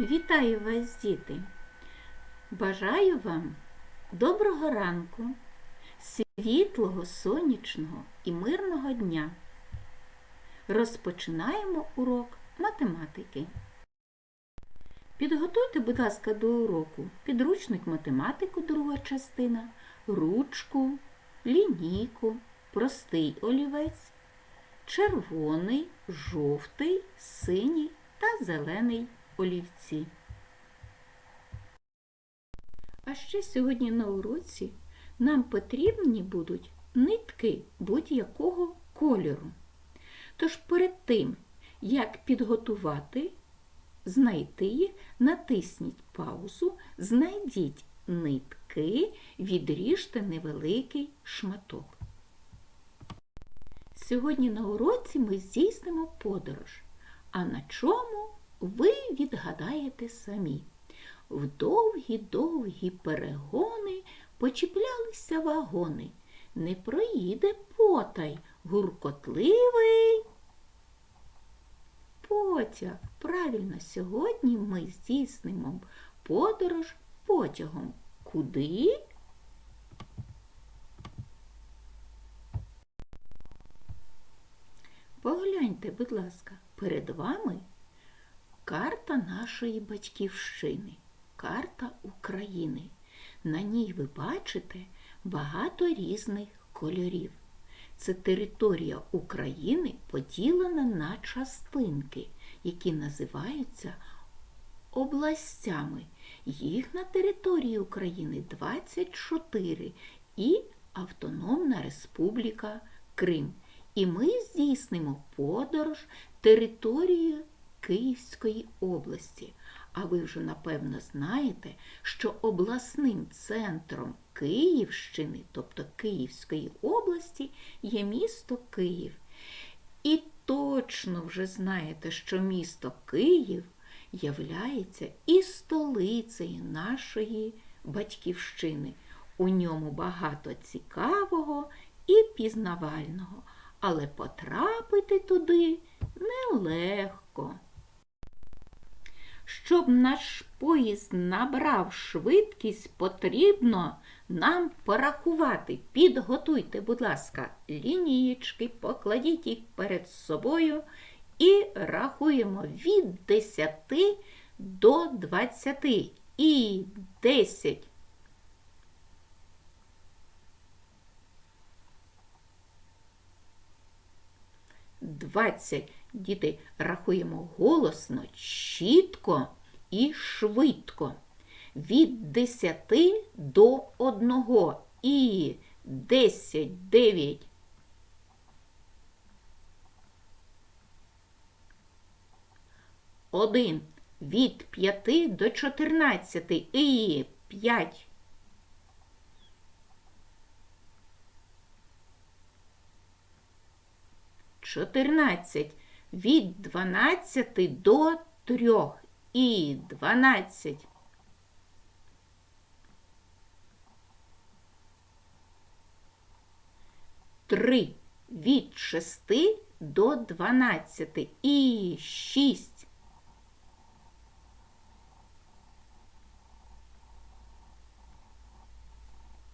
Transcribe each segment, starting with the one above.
Вітаю вас, діти! Бажаю вам доброго ранку, світлого, сонячного і мирного дня. Розпочинаємо урок математики. Підготуйте, будь ласка, до уроку підручник математику, друга частина, ручку, лінійку, простий олівець, червоний, жовтий, синій та зелений олівці. А ще сьогодні на уроці нам потрібні будуть нитки будь-якого кольору. Тож перед тим, як підготувати, знайти їх, натисніть паузу, знайдіть нитки, відріжте невеликий шматок. Сьогодні на уроці ми здійснимо подорож. А на чому ви відгадаєте самі. В довгі-довгі перегони почіплялися вагони. Не проїде потай гуркотливий. Потяг. Правильно, сьогодні ми здійснимо подорож потягом. Куди? Погляньте, будь ласка, перед вами карта нашої батьківщини, карта України. На ній ви бачите багато різних кольорів. Це територія України поділена на частинки, які називаються областями. Їх на території України 24 і Автономна Республіка Крим. І ми здійснимо подорож територією Київської області. А ви вже напевно знаєте, що обласним центром Київщини, тобто Київської області, є місто Київ. І точно вже знаєте, що місто Київ являється і столицею нашої батьківщини. У ньому багато цікавого і пізнавального, але потрапити туди нелегко. Щоб наш поїзд набрав швидкість, потрібно нам порахувати. Підготуйте, будь ласка, лінієчки, покладіть їх перед собою і рахуємо від 10 до 20. І 10. Двадцять. Діти рахуємо голосно, чітко і швидко. Від 10 до 1. І 10, 9. Один. Від 5 до 14. І 5. Чотирнадцять від 12 до 3 і 12. Три від 6 до 12 і 6.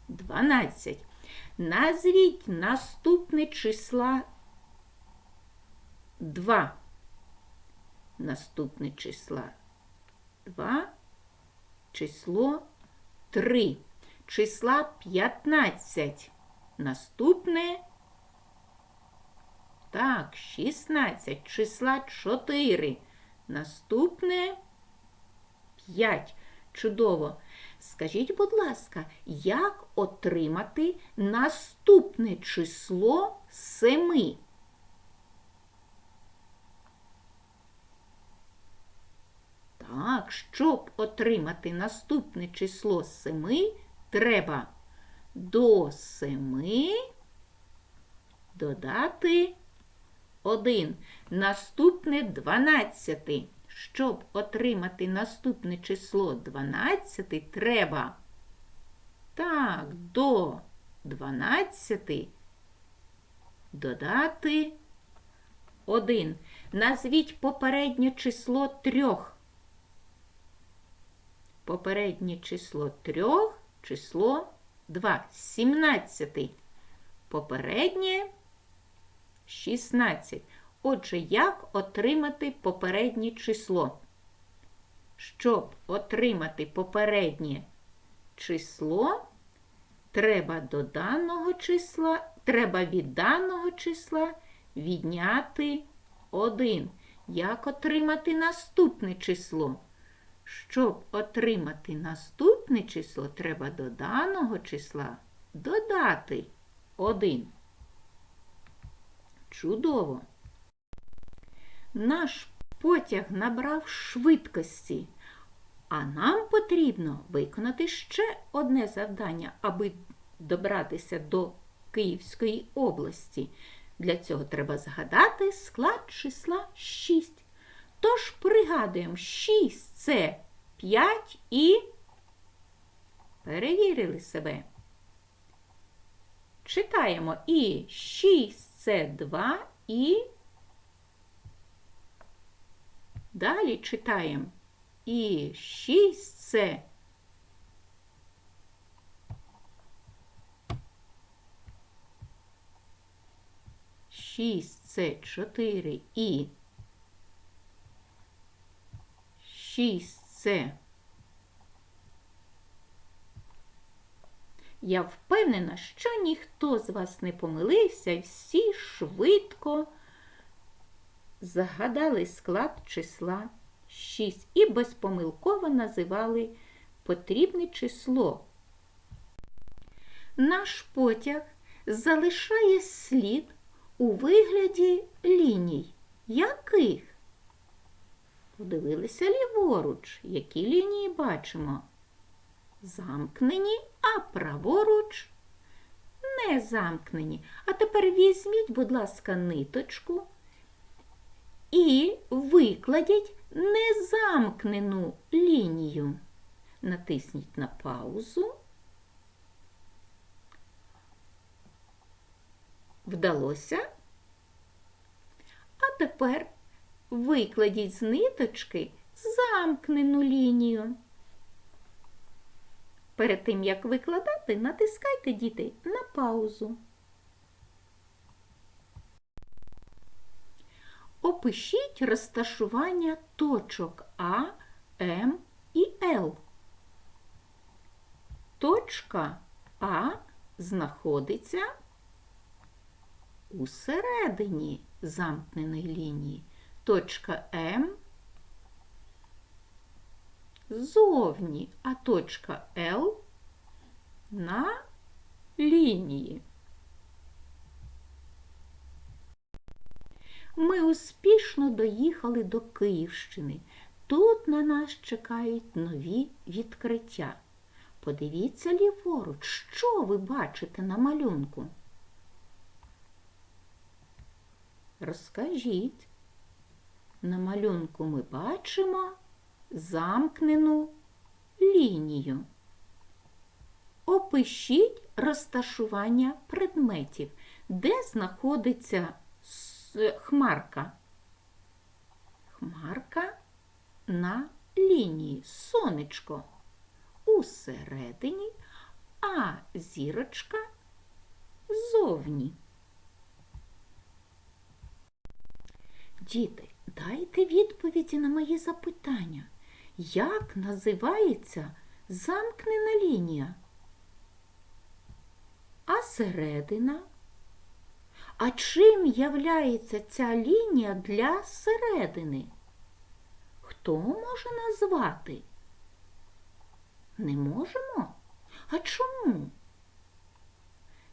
Дванадцять. Назвіть наступне числа 2. Наступне числа 2, число 3. Числа 15. Наступне. Так, 16. Числа 4. Наступне 5. Чудово. Скажіть, будь ласка, як отримати наступне число 7? Так, щоб отримати наступне число 7, треба до 7 додати 1. Наступне 12. Щоб отримати наступне число 12, треба так, до 12 додати 1. Назвіть попереднє число трьох. Попереднє число трьох, число 2. 17. Попереднє 16. Отже, як отримати попереднє число? Щоб отримати попереднє число, треба до даного числа, треба від даного числа відняти 1. Як отримати наступне число? Щоб отримати наступне число, треба до даного числа додати 1. Чудово! Наш потяг набрав швидкості, а нам потрібно виконати ще одне завдання, аби добратися до Київської області. Для цього треба згадати склад числа 6. Тож пригадуємо, 6 це 5 і перевірили себе. Читаємо і 6 це 2 і далі читаємо і 6 це Шість це чотири і шість це. Я впевнена, що ніхто з вас не помилився, і всі швидко згадали склад числа 6 і безпомилково називали потрібне число. Наш потяг залишає слід у вигляді ліній. Яких? Подивилися ліворуч, які лінії бачимо. Замкнені, а праворуч не замкнені. А тепер візьміть, будь ласка, ниточку і викладіть незамкнену лінію. Натисніть на паузу. Вдалося? А тепер викладіть з ниточки замкнену лінію. Перед тим, як викладати, натискайте діти на паузу. Опишіть розташування точок А, М і Л. Точка А знаходиться у середині замкненої лінії. Точка М зовні, а точка Л на лінії. Ми успішно доїхали до Київщини. Тут на нас чекають нові відкриття. Подивіться ліворуч, що ви бачите на малюнку. Розкажіть. На малюнку ми бачимо замкнену лінію. Опишіть розташування предметів, де знаходиться хмарка. Хмарка на лінії сонечко усередині, а зірочка зовні. Діти, дайте відповіді на мої запитання. Як називається замкнена лінія? А середина? А чим являється ця лінія для середини? Хто може назвати? Не можемо? А чому?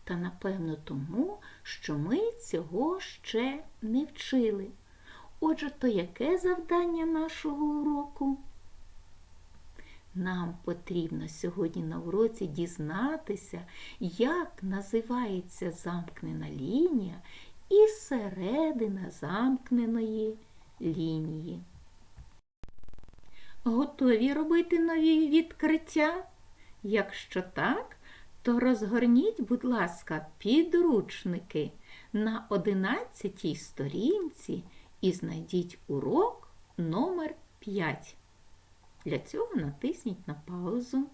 Та напевно тому, що ми цього ще не вчили. Отже, то яке завдання нашого уроку? Нам потрібно сьогодні на уроці дізнатися, як називається замкнена лінія і середина замкненої лінії. Готові робити нові відкриття? Якщо так, то розгорніть, будь ласка, підручники на 11 сторінці і знайдіть урок номер 5. Для цього натисніть на паузу.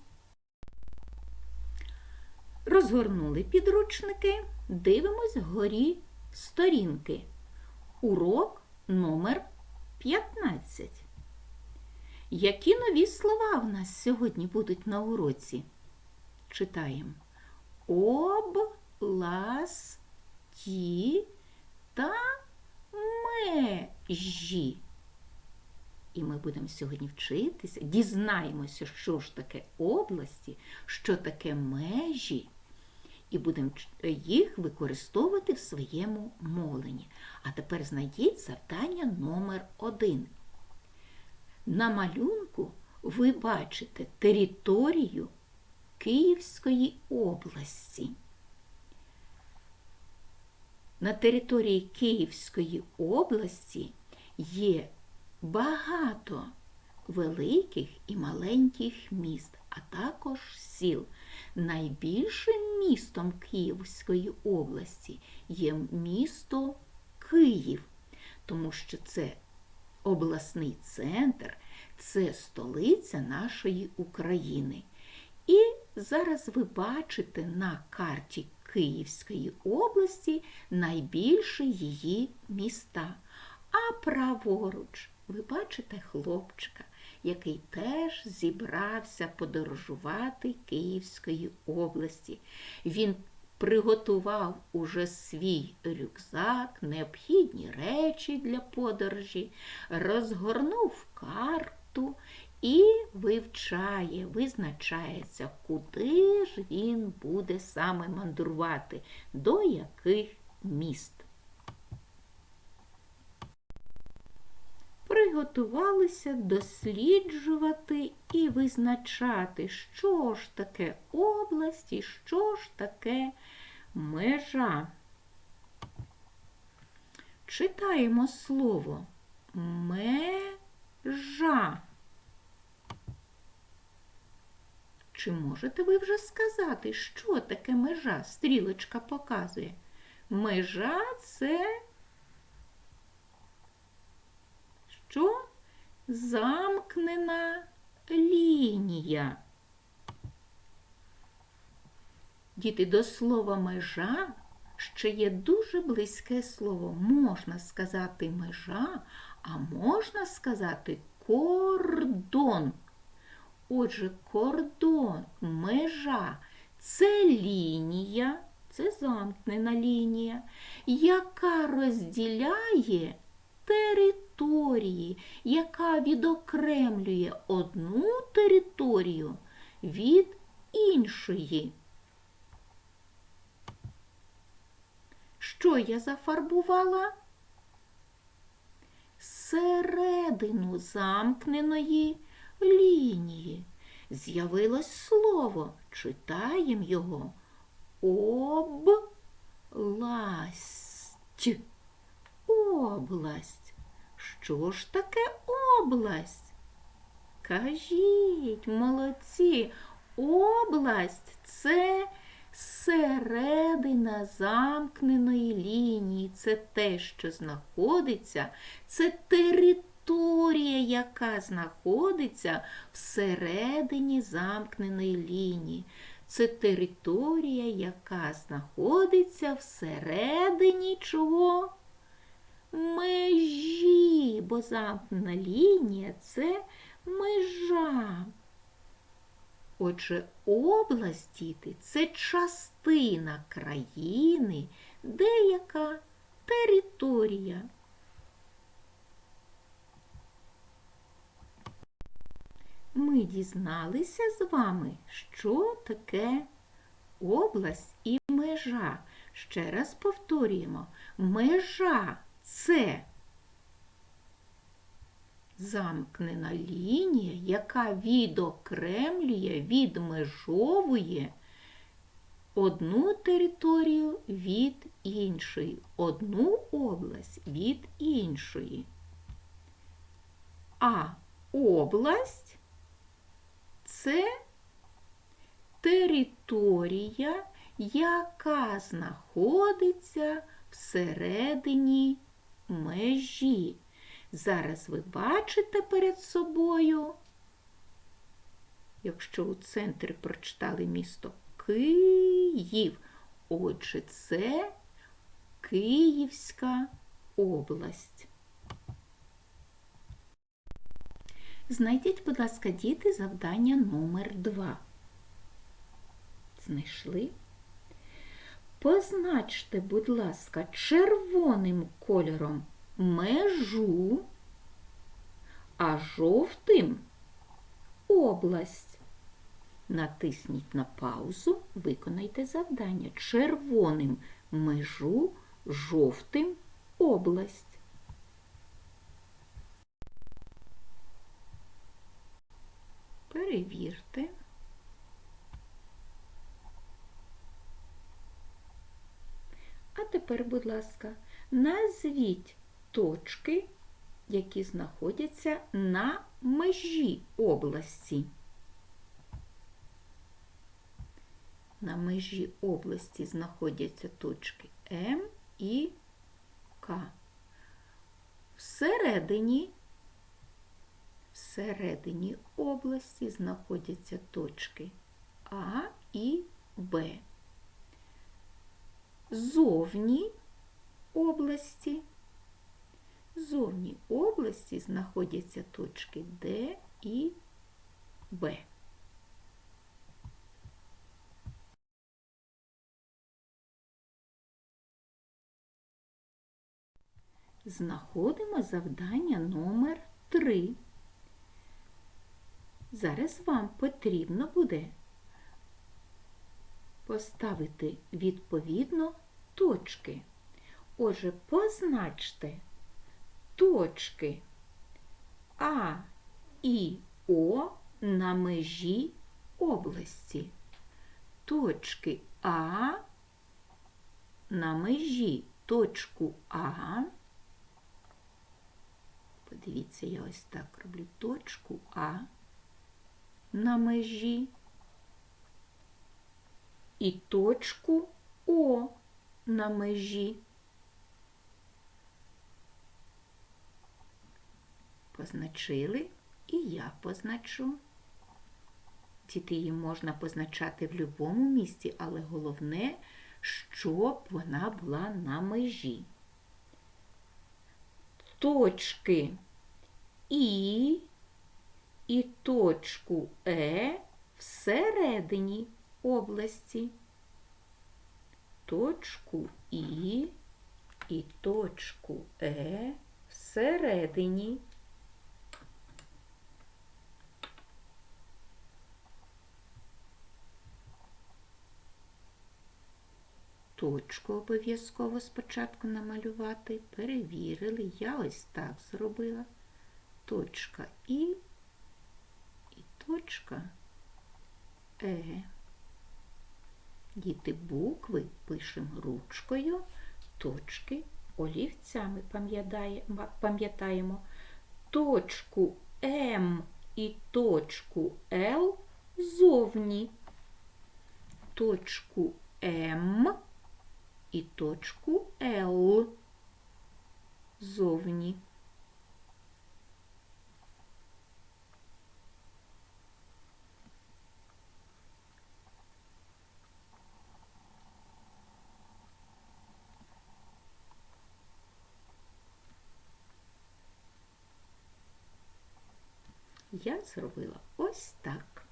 Розгорнули підручники, дивимось вгорі сторінки. Урок номер 15. Які нові слова в нас сьогодні будуть на уроці? Читаємо області та межі. І ми будемо сьогодні вчитися, дізнаємося, що ж таке області, що таке межі, і будемо їх використовувати в своєму мовленні. А тепер знайдіть завдання номер один. На малюнку ви бачите територію Київської області. На території Київської області є багато великих і маленьких міст, а також сіл. Найбільшим містом Київської області є місто Київ, тому що це обласний центр, це столиця нашої України. І зараз ви бачите на карті Київської області найбільші її міста. А праворуч ви бачите хлопчика, який теж зібрався подорожувати Київської області. Він приготував уже свій рюкзак, необхідні речі для подорожі, розгорнув карту і вивчає, визначається, куди ж він буде саме мандрувати, до яких міст. Приготувалися досліджувати і визначати, що ж таке область і що ж таке межа. Читаємо слово межа. Чи можете ви вже сказати, що таке межа? Стрілочка показує. Межа це що? Замкнена лінія. Діти, до слова межа ще є дуже близьке слово. Можна сказати межа, а можна сказати кордон. Отже, кордон, межа це лінія, це замкнена лінія, яка розділяє території, яка відокремлює одну територію від іншої. Що я зафарбувала? Середину замкненої лінії. З'явилось слово, читаємо його область. Область. Що ж таке область? Кажіть, молодці, область це середина замкненої лінії. Це те, що знаходиться, це територія, яка знаходиться всередині замкненої лінії. Це територія, яка знаходиться всередині чого? Межі, лінія це межа. Отже, область, діти – це частина країни, деяка територія. Ми дізналися з вами, що таке область і межа. Ще раз повторюємо, межа це замкнена лінія, яка відокремлює, відмежовує одну територію від іншої, одну область від іншої. А область це територія, яка знаходиться всередині межі. Зараз ви бачите перед собою якщо у центрі прочитали місто Київ. Отже, це Київська область. Знайдіть, будь ласка, діти, завдання номер 2. Знайшли? Позначте, будь ласка, червоним кольором межу, а жовтим область. Натисніть на паузу, виконайте завдання. Червоним межу, жовтим область. Перевірте. А тепер, будь ласка, назвіть точки, які знаходяться на межі області. На межі області знаходяться точки М і К. Всередині, всередині області знаходяться точки А і Б. Зовні області. Зовні області знаходяться точки Д і Б. Знаходимо завдання номер 3. Зараз вам потрібно буде поставити відповідно точки. Отже, позначте точки А і О на межі області. Точки А на межі точку А. Подивіться, я ось так роблю точку А на межі і точку О на межі. Позначили і я позначу. Діти її можна позначати в будь-якому місці, але головне, щоб вона була на межі. Точки І і точку Е всередині області. Точку І і точку Е всередині. Точку обов'язково спочатку намалювати. Перевірили. Я ось так зробила. Точка І і точка Е. Діти букви пишемо ручкою, точки олівцями пам'ятаємо. Точку М і точку Л зовні. Точку М і точку Л зовні. Я зробила ось так.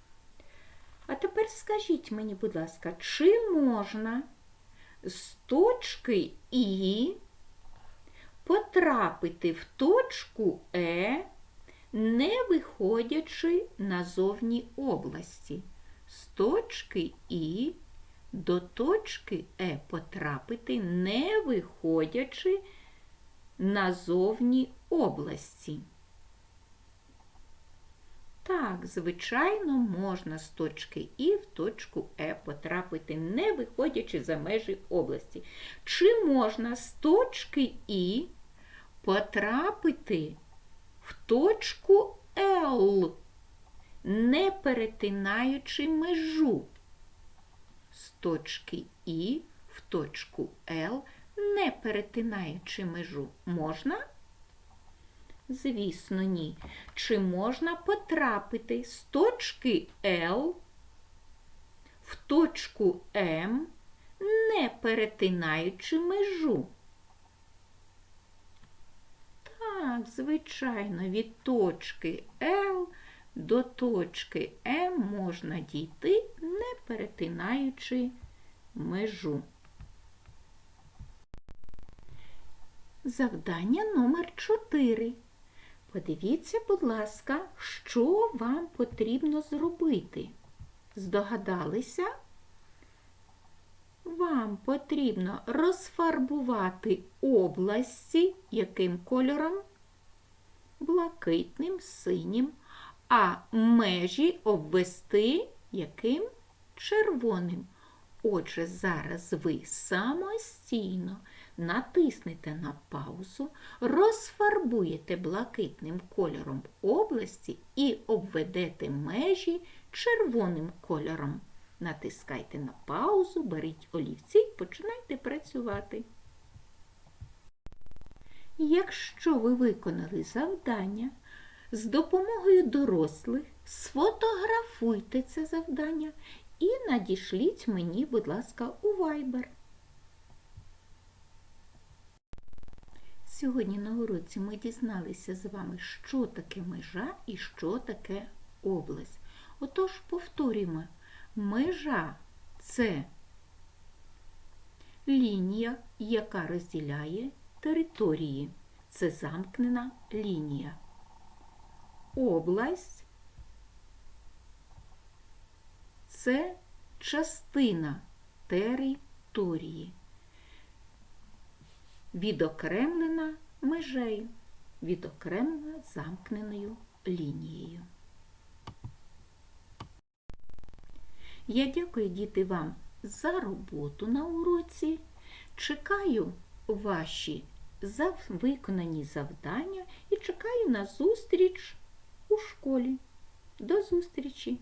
А тепер скажіть мені, будь ласка, чи можна з точки І потрапити в точку Е, не виходячи назовні області. З точки І до точки Е потрапити, не виходячи назовні області. Так, звичайно, можна з точки І в точку Е потрапити, не виходячи за межі області. Чи можна з точки І потрапити в точку Л, не перетинаючи межу? З точки І в точку Л, не перетинаючи межу, можна? Звісно, ні. Чи можна потрапити з точки L в точку М, не перетинаючи межу? Так, звичайно, від точки L до точки М можна дійти, не перетинаючи межу. Завдання номер 4. Подивіться, будь ласка, що вам потрібно зробити. Здогадалися? Вам потрібно розфарбувати області яким кольором? Блакитним, синім, а межі обвести яким червоним. Отже, зараз ви самостійно натиснете на паузу, розфарбуєте блакитним кольором області і обведете межі червоним кольором. Натискайте на паузу, беріть олівці і починайте працювати. Якщо ви виконали завдання, з допомогою дорослих сфотографуйте це завдання і надішліть мені, будь ласка, у Viber. Сьогодні на уроці ми дізналися з вами, що таке межа і що таке область. Отож, повторюємо, межа це лінія, яка розділяє території. Це замкнена лінія. Область це частина території, відокремлена межею, відокремлена замкненою лінією. Я дякую, діти, вам за роботу на уроці. Чекаю ваші виконані завдання і чекаю на зустріч у школі. До зустрічі!